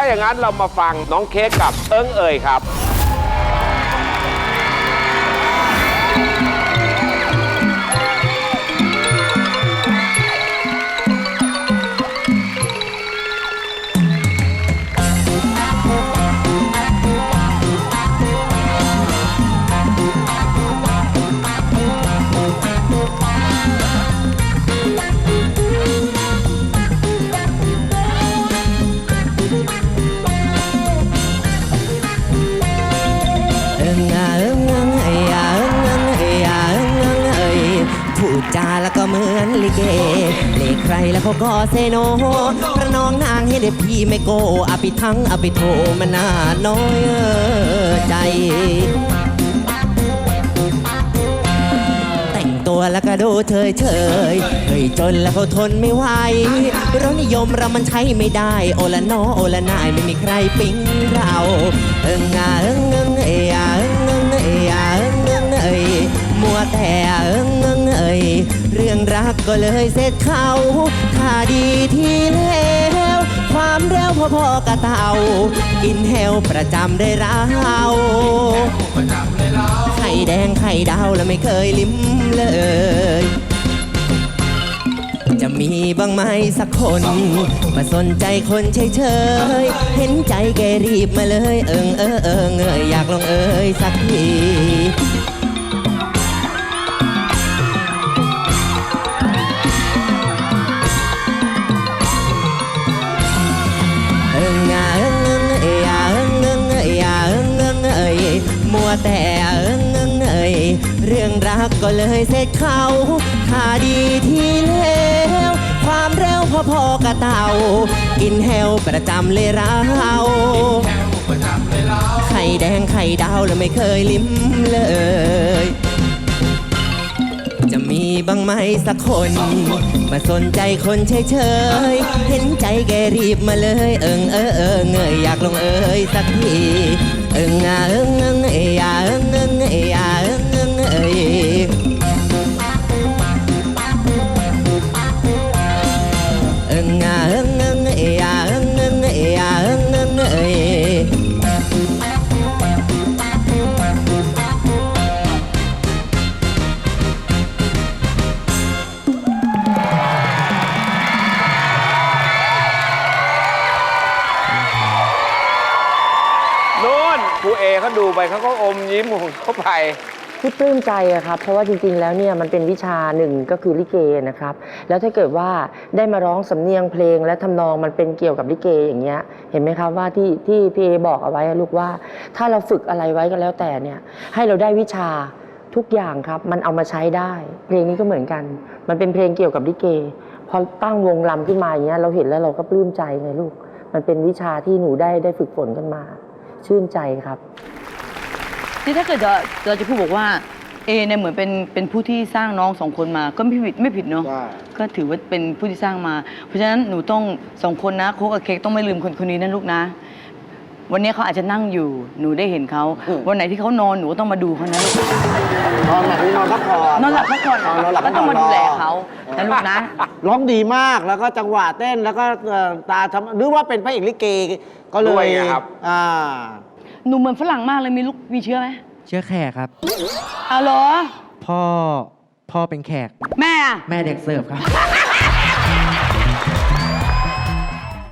ถ้าอย่างนั้นเรามาฟังน้องเค้กกับเอิ้งเอ่ยครับ ก็เหมือนลิเกเลใครแล้วเขาก็เซโนพระน้องนางให้ได้พี่ไม่โกอภิทั้งอภิโทมันน่าน้อยเออใจแต่งตัวแล้วก็ดูเฉยเฉยเฮ้ยจนแล้วเขาทนไม่ไหวรสนิยมเรามันใช้ไม่ได้ โอละนอโอละนายไม่มีใครปิ๊งเรา เอิงอาเอิงเอิงเออา องรักก็เลยเสร็จเขา ถ้าดีที่แล้วความเร็วพอๆกับเต่ากินเฮลประจำได้เราไข่แดงไข่ดาวแล้วไม่เคยลิ้มเลย จะมีบ้างไหมสักคน มาสนใจคนเฉยๆเห็นใจแกรีบมาเลย เอิงเออเอิงเอยอยากลองเอ่ยสักที วแต่เอิงเอิงเอยเรื่องรักก็เลยเสร็จเขาถ้าดีที่แล้วความเร็วพอๆกับเต่า กินแฮวประจำเลยเราไข่แดงไข่ดาวแล้วไม่เคยลิ้มเลยจะมีบ้าง ไหมสักคน มาสนใจคนเฉยๆเห็นใจแกรีบมาเลย เอิงเออเออเงยอยากลงเอ่ยสักที เอิงอะเอิงเอิงเอยอะเอิงเอิงเอยอ่ เอเขาดูไปเขาก็อมยิ้มของเขาไป ที่ปลื้มใจอะครับ เพราะว่าจริงๆ แล้วเนี่ยมันเป็นวิชาหนึ่งก็คือลิเกนะครับ แล้วถ้าเกิดว่าได้มาร้องสำเนียงเพลงและทำนองมันเป็นเกี่ยวกับลิเกอย่างเงี้ย เห็นไหมครับว่าที่ที่พี่เอบอกเอาไว้อะลูกว่า ถ้าเราฝึกอะไรไว้ก็แล้วแต่เนี่ย ให้เราได้วิชาทุกอย่างครับ มันเอามาใช้ได้ เพลงนี้ก็เหมือนกัน มันเป็นเพลงเกี่ยวกับลิเก พอตั้งวงลำขึ้นมาอย่างเงี้ยเราเห็นแล้วเราก็ปลื้มใจไงลูก มันเป็นวิชาที่หนูได้ได้ฝึกฝนกันมา ชื่นใจครับนี่ถ้าเกิดเราเราจะพูดบอกว่าเอเนี่ยเหมือนเป็นเป็นผู้ที่สร้างน้องสองคนมาก็ไม่ผิดไม่ผิดเนาะก็ถือว่าเป็นผู้ที่สร้างมา เพราะฉะนั้นหนูต้องสองคนนะโคกกับเค้กต้องไม่ลืมคนคนนี้นะลูกนะ วันนี้เขาอาจจะนั่งอยู่หนูได้เห็นเขาวันไหนที่เขานอนหนูก็ต้องมาดูเขานะลูก พักผ่อนนอนหลับพักผ่อนนอนหลับก็พักต้ผ่อองนมาดูแลเขานะลูกนะร้องดีมากแล้วก็จังหวะเต้นแล้วก็เอ่อตาทำหรือว่าเป็นพระเอกลิเกก็เลด้วยยไงครับอ่าหนูเหมือนฝรั่งมากเลยมีลูกมีเชื้อไหมเชื่อแขกครับเอาเหรอพ่อพ่อเป็นแขก แม่อะแม่เด็กเสิร์ฟครับ